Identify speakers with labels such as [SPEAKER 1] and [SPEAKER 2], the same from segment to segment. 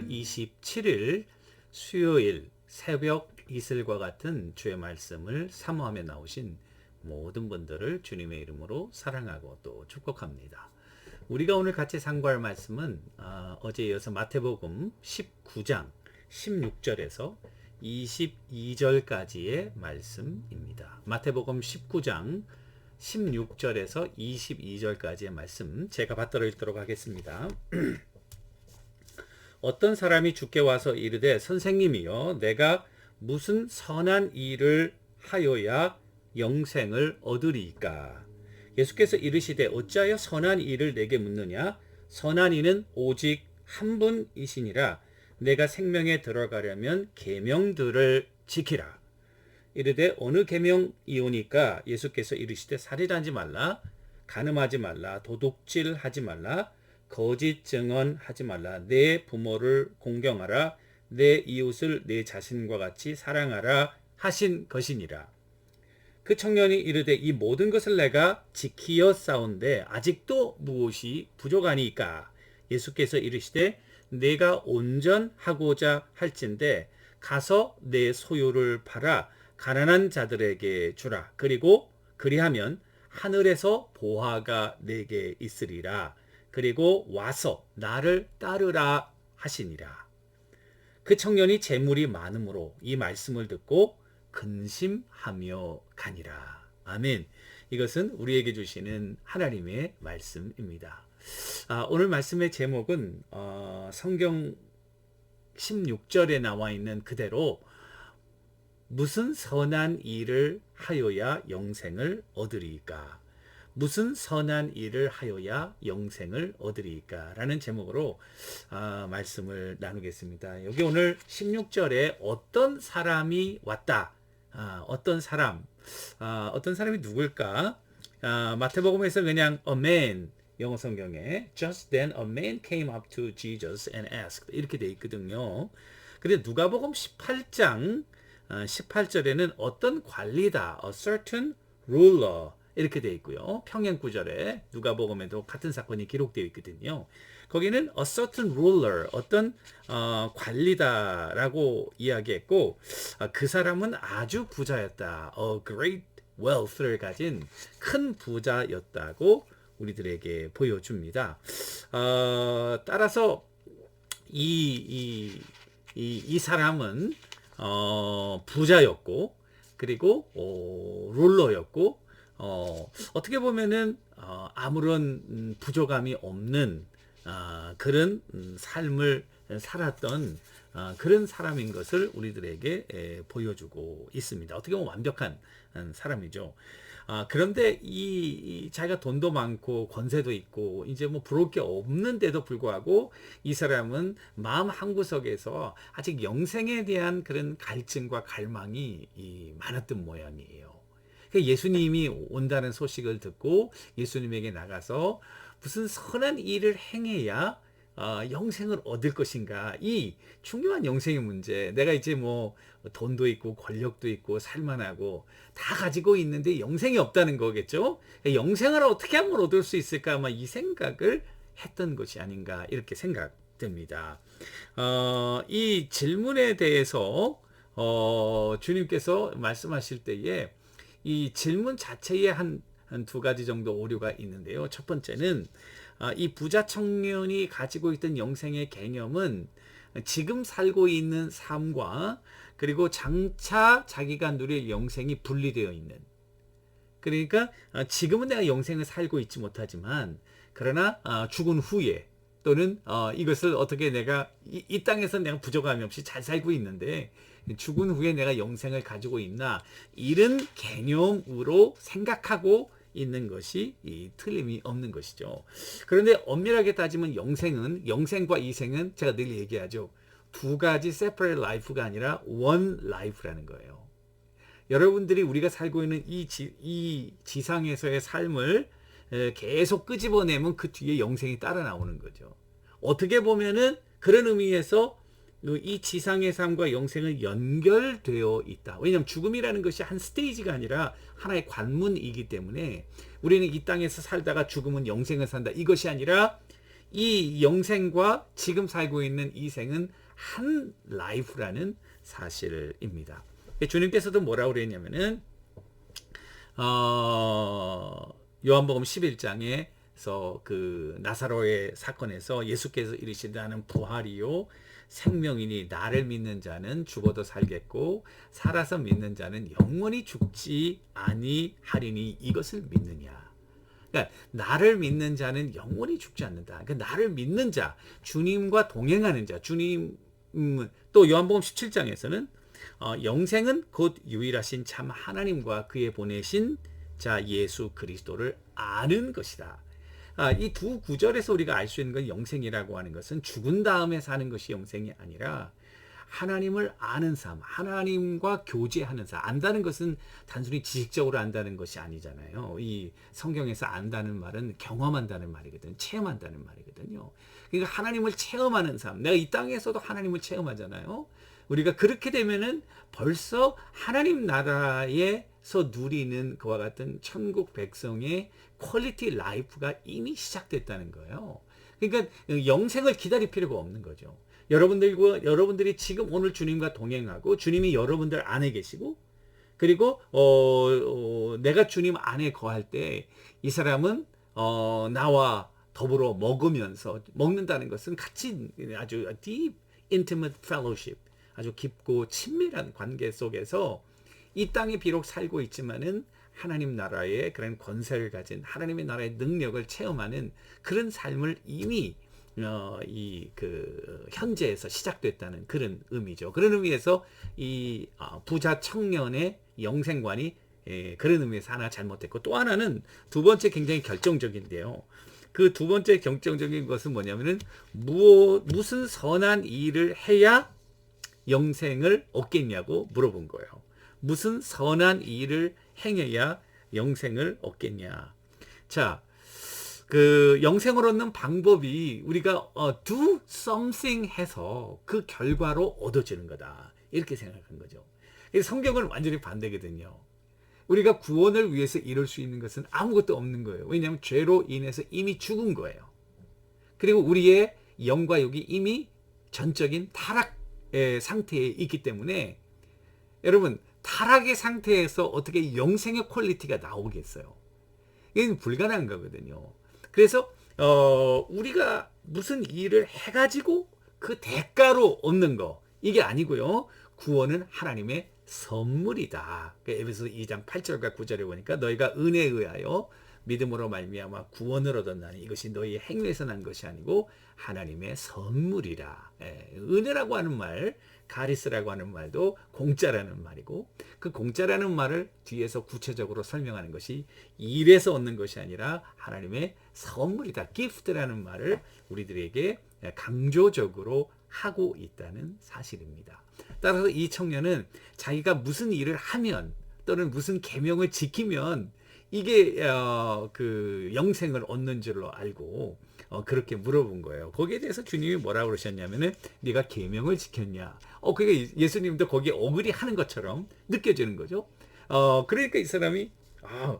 [SPEAKER 1] 10월 27일 수요일 새벽 이슬과 같은 주의 말씀을 사모하며 나오신 모든 분들을 주님의 이름으로 사랑하고 또 축복합니다. 우리가 오늘 같이 상고할 말씀은 어, 어제 이어서 마태복음 19장 16절에서 22절까지의 말씀입니다. 마태복음 19장 16절에서 22절까지의 말씀 제가 받들어 읽도록 하겠습니다. 어떤 사람이 주께 와서 이르되 선생님이여 내가 무슨 선한 일을 하여야 영생을 얻으리까? 예수께서 이르시되 어찌하여 선한 일을 내게 묻느냐? 선한 이는 오직 한 분이시니라. 내가 생명에 들어가려면 계명들을 지키라. 이르되 어느 계명이오니까? 예수께서 이르시되 살인하지 말라 간음하지 말라 도둑질하지 말라 거짓 증언하지 말라. 내 부모를 공경하라. 내 이웃을 내 자신과 같이 사랑하라 하신 것이니라. 그 청년이 이르되 이 모든 것을 내가 지키어 싸운데 아직도 무엇이 부족하니까? 예수께서 이르시되 내가 온전하고자 할진대 가서 내 소유를 팔아 가난한 자들에게 주라. 그리고 그리하면 하늘에서 보화가 내게 있으리라 그리고 와서 나를 따르라 하시니라 그 청년이 재물이 많으므로 이 말씀을 듣고 근심하며 가니라. 아멘. 이것은 우리에게 주시는 하나님의 말씀입니다. 아, 오늘 말씀의 제목은 어, 성경 16절에 나와 있는 그대로 무슨 선한 일을 하여야 영생을 얻으리까? 무슨 선한 일을 하여야 영생을 얻으리까? 라는 제목으로 아, 말씀을 나누겠습니다. 여기 오늘 16절에 어떤 사람이 왔다. 아, 어떤 사람, 아, 어떤 사람이 누굴까? 아, 마태복음에서 그냥 a man 영어 성경에 just then a man came up to Jesus and asked 이렇게 돼 있거든요. 근데 누가복음 18장 18절에는 어떤 관리다 a certain ruler 이렇게 돼 있고요. 평행 구절에 누가복음에도 같은 사건이 기록되어 있거든요. 거기는 a certain ruler 어떤 어, 관리다라고 이야기했고 어, 그 사람은 아주 부자였다. a great wealth를 가진 큰 부자였다고 우리들에게 보여줍니다. 어, 따라서 이, 이, 이, 이 사람은 어, 부자였고 그리고 어, 룰러였고 어, 어떻게 보면은 어, 아무런 음, 부족함이 없는 어, 그런 음, 삶을 살았던 어, 그런 사람인 것을 우리들에게 에, 보여주고 있습니다. 어떻게 보면 완벽한 음, 사람이죠. 아, 그런데 이, 이 자기가 돈도 많고 권세도 있고 이제 뭐 부러울 게 없는데도 불구하고 이 사람은 마음 한 구석에서 아직 영생에 대한 그런 갈증과 갈망이 이 많았던 모양이에요. 그러니까 예수님이 온다는 소식을 듣고 예수님에게 나가서 무슨 선한 일을 행해야 어, 영생을 얻을 것인가? 이 중요한 영생의 문제. 내가 이제 뭐 돈도 있고 권력도 있고 살만하고 다 가지고 있는데 영생이 없다는 거겠죠? 영생을 어떻게 하면 얻을 수 있을까? 아마 이 생각을 했던 것이 아닌가 이렇게 생각됩니다. 어, 이 질문에 대해서 어, 주님께서 말씀하실 때에 이 질문 자체에 한 두 가지 정도 오류가 있는데요. 첫 번째는 아, 이 부자 청년이 가지고 있던 영생의 개념은 지금 살고 있는 삶과 그리고 장차 자기가 누릴 영생이 분리되어 있는 그러니까 아, 지금은 내가 영생을 살고 있지 못하지만 그러나 아, 죽은 후에 또는 어, 이것을 어떻게 내가 이 땅에서 내가 부족함이 없이 잘 살고 있는데 죽은 후에 내가 영생을 가지고 있나 이런 개념으로 생각하고 있는 것이 이 틀림이 없는 것이죠. 그런데 엄밀하게 따지면 영생은 영생과 이생은 제가 늘 얘기하죠. 두 가지 separate life가 아니라 one life라는 거예요. 여러분들이 우리가 살고 있는 이, 지, 이 지상에서의 삶을 계속 끄집어내면 그 뒤에 영생이 따라 나오는 거죠. 어떻게 보면은 그런 의미에서 그이 지상의 삶과 영생은 연결되어 있다. 왜냐하면 죽음이라는 것이 한 스테이지가 아니라 하나의 관문이기 때문에 우리는 이 땅에서 살다가 죽음은 영생을 산다. 이것이 아니라 이 영생과 지금 살고 있는 이 생은 한 라이프라는 사실입니다. 주님께서도 뭐라고 그랬냐면은 어, 요한복음 11장에서 그 나사로의 사건에서 예수께서 이르시되 나는 부활이요 생명이니 나를 믿는 자는 죽어도 살겠고 살아서 믿는 자는 영원히 죽지 아니하리니 이것을 믿느냐. 그러니까 나를 믿는 자는 영원히 죽지 않는다. 그러니까 나를 믿는 자, 주님과 동행하는 자, 주님 또 요한복음 17장에서는 어, 영생은 곧 유일하신 참 하나님과 그의 보내신 자 예수 그리스도를 아는 것이다. 아, 이 두 구절에서 우리가 알 수 있는 건 영생이라고 하는 것은 죽은 다음에 사는 것이 영생이 아니라 하나님을 아는 삶, 하나님과 교제하는 삶. 안다는 것은 단순히 지식적으로 안다는 것이 아니잖아요. 이 성경에서 안다는 말은 경험한다는 말이거든. 체험한다는 말이거든요. 그러니까 하나님을 체험하는 삶. 내가 이 땅에서도 하나님을 체험하잖아요. 우리가 그렇게 되면은 벌써 하나님 나라에서 누리는 그와 같은 천국 백성의 퀄리티 라이프가 이미 시작됐다는 거예요. 그러니까 영생을 기다릴 필요가 없는 거죠. 여러분들과 여러분들이 지금 오늘 주님과 동행하고 주님이 여러분들 안에 계시고 그리고 어, 어, 내가 주님 안에 거할 때 이 사람은 어, 나와 더불어 먹으면서 먹는다는 것은 같이 아주 deep intimate fellowship 아주 깊고 친밀한 관계 속에서 이 땅에 비록 살고 있지만은 하나님 나라의 그런 권세를 가진 하나님의 나라의 능력을 체험하는 그런 삶을 이미 어, 이 그 현재에서 시작됐다는 그런 의미죠. 그런 의미에서 이 어, 부자 청년의 영생관이 예, 그런 의미에서 하나 잘못됐고 또 하나는 두 번째 굉장히 결정적인데요. 그 두 번째 결정적인 것은 뭐냐면은 무엇 무슨 선한 일을 해야 영생을 얻겠냐고 물어본 거예요. 무슨 선한 일을 행해야 영생을 얻겠냐. 자, 그 영생을 얻는 방법이 우리가 어, do something 해서 그 결과로 얻어지는 거다. 이렇게 생각한 거죠. 성경은 완전히 반대거든요. 우리가 구원을 위해서 이룰 수 있는 것은 아무것도 없는 거예요. 왜냐하면 죄로 인해서 이미 죽은 거예요. 그리고 우리의 영과 육이 이미 전적인 타락의 상태에 있기 때문에 여러분 타락의 상태에서 어떻게 영생의 퀄리티가 나오겠어요? 이건 불가능한 거거든요. 그래서 어, 우리가 무슨 일을 해가지고 그 대가로 얻는 거 이게 아니고요. 구원은 하나님의 선물이다. 그러니까 에베소 2장 8절과 9절에 보니까 너희가 은혜에 의하여 믿음으로 말미암아 구원을 얻었나니 이것이 너희의 행위에서 난 것이 아니고 하나님의 선물이라. 예, 은혜라고 하는 말 가리스라고 하는 말도 공짜라는 말이고 그 공짜라는 말을 뒤에서 구체적으로 설명하는 것이 일에서 얻는 것이 아니라 하나님의 선물이다. 기프트라는 말을 우리들에게 강조적으로 하고 있다는 사실입니다. 따라서 이 청년은 자기가 무슨 일을 하면 또는 무슨 계명을 지키면 이게 어, 그 영생을 얻는 줄로 알고 어, 그렇게 물어본 거예요. 거기에 대해서 주님이 뭐라고 그러셨냐면은 네가 계명을 지켰냐. 어 그게 예수님도 거기에 어그리 하는 것처럼 느껴지는 거죠. 어 그러니까 이 사람이 아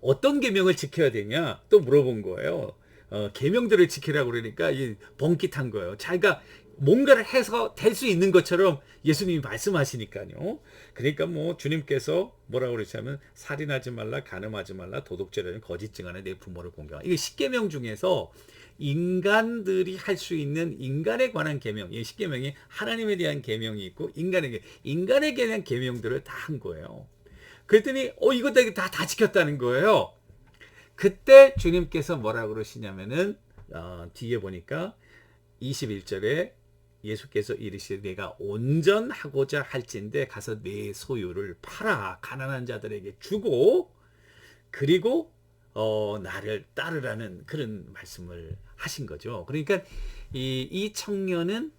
[SPEAKER 1] 어떤 계명을 지켜야 되냐 또 물어본 거예요. 어, 계명들을 지키라고 그러니까 이 번깃한 거예요. 자기가 뭔가를 해서 될 수 있는 것처럼 예수님이 말씀하시니까요. 그러니까 뭐 주님께서 뭐라고 그러시냐면 살인하지 말라, 간음하지 말라, 도둑질하는 거짓 증언에 내 부모를 공경하라. 이게 십계명 중에서 인간들이 할 수 있는 인간에 관한 계명, 이 십계명이 하나님에 대한 계명이 있고 인간에게 인간에게 대한 계명들을 다 한 거예요. 그랬더니 어 이것 다 다 지켰다는 거예요. 그때 주님께서 뭐라고 그러시냐면은 어, 뒤에 보니까 21절에 예수께서 이르시되 내가 온전하고자 할진대 가서 내 소유를 팔아 가난한 자들에게 주고 그리고 어, 나를 따르라는 그런 말씀을 하신 거죠. 그러니까 이, 이 청년은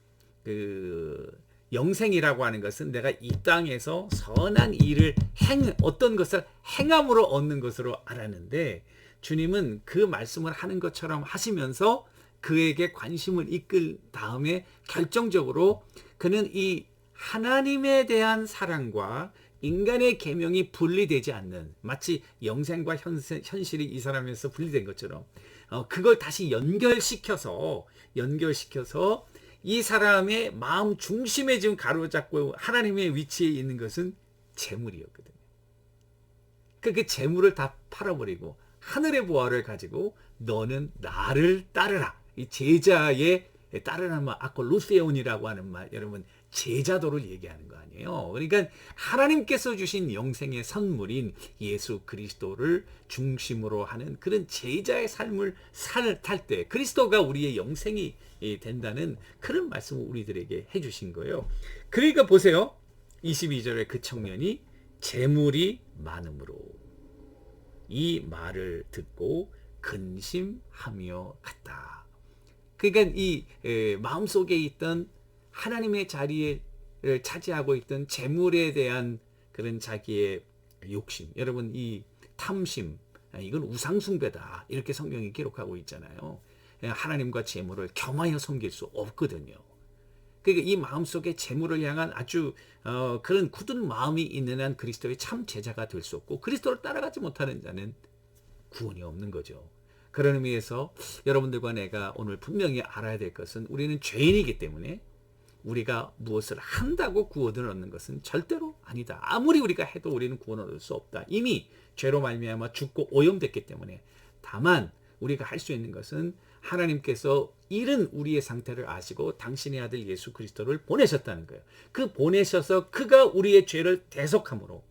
[SPEAKER 1] 그 영생이라고 하는 것은 내가 이 땅에서 선한 일을 행 어떤 것을 행함으로 얻는 것으로 알았는데 주님은 그 말씀을 하는 것처럼 하시면서 그에게 관심을 이끌 다음에 결정적으로 그는 이 하나님에 대한 사랑과 인간의 계명이 분리되지 않는 마치 영생과 현실이 이 사람에서 분리된 것처럼 어, 그걸 다시 연결시켜서 연결시켜서 이 사람의 마음 중심에 지금 가로잡고 하나님의 위치에 있는 것은 재물이었거든요. 그, 그 재물을 다 팔아버리고 하늘의 보화를 가지고 너는 나를 따르라. 이 제자의 따르라는 말, 아까 루세온이라고 하는 말, 여러분 제자도를 얘기하는 거 아니에요. 그러니까 하나님께서 주신 영생의 선물인 예수 그리스도를 중심으로 하는 그런 제자의 삶을 살 탈 때 그리스도가 우리의 영생이 된다는 그런 말씀을 우리들에게 해주신 거예요. 그러니까 보세요. 22절에 그 청년이 재물이 많음으로 이 말을 듣고 근심하며 갔다. 그러니까 이 마음 속에 있던 하나님의 자리를 차지하고 있던 재물에 대한 그런 자기의 욕심. 여러분 이 탐심 이건 우상숭배다. 이렇게 성경이 기록하고 있잖아요. 하나님과 재물을 겸하여 섬길 수 없거든요. 그러니까 이 마음속에 재물을 향한 아주 어, 그런 굳은 마음이 있는 한 그리스도의 참 제자가 될 수 없고 그리스도를 따라가지 못하는 자는 구원이 없는 거죠. 그런 의미에서 여러분들과 내가 오늘 분명히 알아야 될 것은 우리는 죄인이기 때문에 우리가 무엇을 한다고 구원을 얻는 것은 절대로 아니다. 아무리 우리가 해도 우리는 구원을 얻을 수 없다. 이미 죄로 말미암아 죽고 오염됐기 때문에 다만 우리가 할 수 있는 것은 하나님께서 이른 우리의 상태를 아시고 당신의 아들 예수 그리스도를 보내셨다는 거예요. 그 보내셔서 그가 우리의 죄를 대속함으로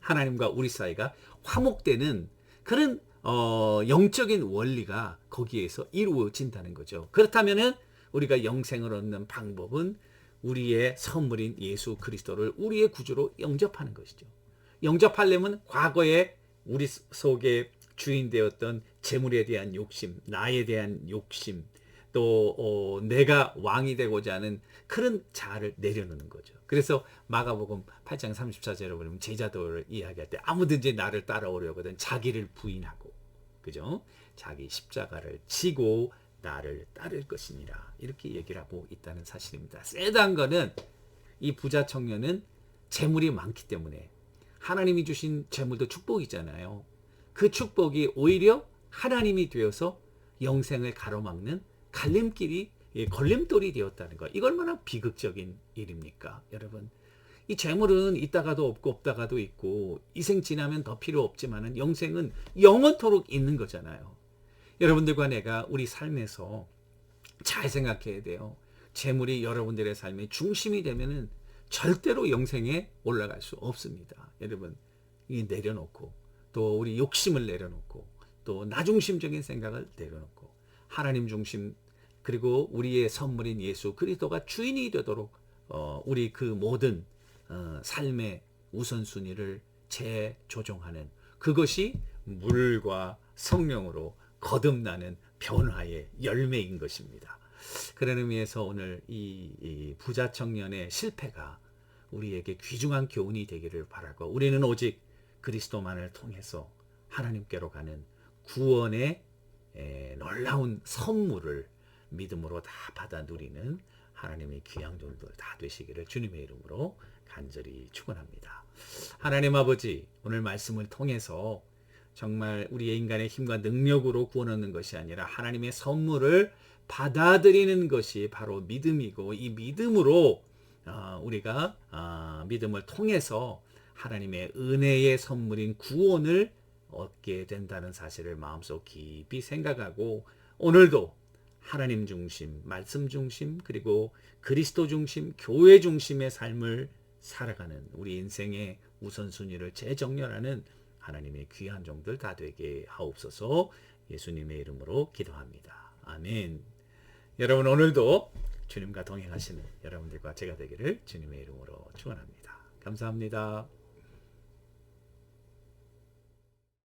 [SPEAKER 1] 하나님과 우리 사이가 화목되는 그런 어, 영적인 원리가 거기에서 이루어진다는 거죠. 그렇다면은 우리가 영생을 얻는 방법은 우리의 선물인 예수 그리스도를 우리의 구주로 영접하는 것이죠. 영접하려면 과거에 우리 속에 주인 되었던 재물에 대한 욕심, 나에 대한 욕심, 또 어, 내가 왕이 되고자 하는 그런 자아를 내려놓는 거죠. 그래서 마가복음 8장 34절에 보면 제자도를 이야기할 때 아무든지 나를 따라오려거든 자기를 부인하고 그죠? 자기 십자가를 지고 나를 따를 것이니라 이렇게 얘기를 하고 있다는 사실입니다. 세단 거는 이 부자 청년은 재물이 많기 때문에 하나님이 주신 재물도 축복이잖아요. 그 축복이 오히려 하나님이 되어서 영생을 가로막는 갈림길이 예, 걸림돌이 되었다는 거. 이거 얼마나 비극적인 일입니까, 여러분? 이 재물은 있다가도 없고 없다가도 있고 이생 지나면 더 필요 없지만은 영생은 영원토록 있는 거잖아요. 여러분들과 내가 우리 삶에서 잘 생각해야 돼요. 재물이 여러분들의 삶의 중심이 되면은 절대로 영생에 올라갈 수 없습니다. 여러분, 이 내려놓고 또 우리 욕심을 내려놓고 또 나중심적인 생각을 내려놓고 하나님 중심 그리고 우리의 선물인 예수 그리스도가 주인이 되도록 어, 우리 그 모든 어, 삶의 우선순위를 재조정하는 그것이 물과 성령으로 거듭나는 변화의 열매인 것입니다. 그런 의미에서 오늘 이, 이 부자 청년의 실패가 우리에게 귀중한 교훈이 되기를 바라고 우리는 오직 그리스도만을 통해서 하나님께로 가는 구원의 에, 놀라운 선물을 믿음으로 다 받아 누리는 하나님의 귀한 종들 다 되시기를 주님의 이름으로 간절히 축원합니다. 하나님 아버지 오늘 말씀을 통해서 정말 우리의 인간의 힘과 능력으로 구원 얻는 것이 아니라 하나님의 선물을 받아들이는 것이 바로 믿음이고 이 믿음으로 어, 우리가 어, 믿음을 통해서 하나님의 은혜의 선물인 구원을 얻게 된다는 사실을 마음속 깊이 생각하고 오늘도 하나님 중심, 말씀 중심, 그리고 그리스도 중심, 교회 중심의 삶을 살아가는 우리 인생의 우선순위를 재정렬하는 하나님의 귀한 종들 다 되게 하옵소서 예수님의 이름으로 기도합니다. 아멘. 여러분 오늘도 주님과 동행하시는 여러분들과 제가 되기를 주님의 이름으로 축원합니다. 감사합니다.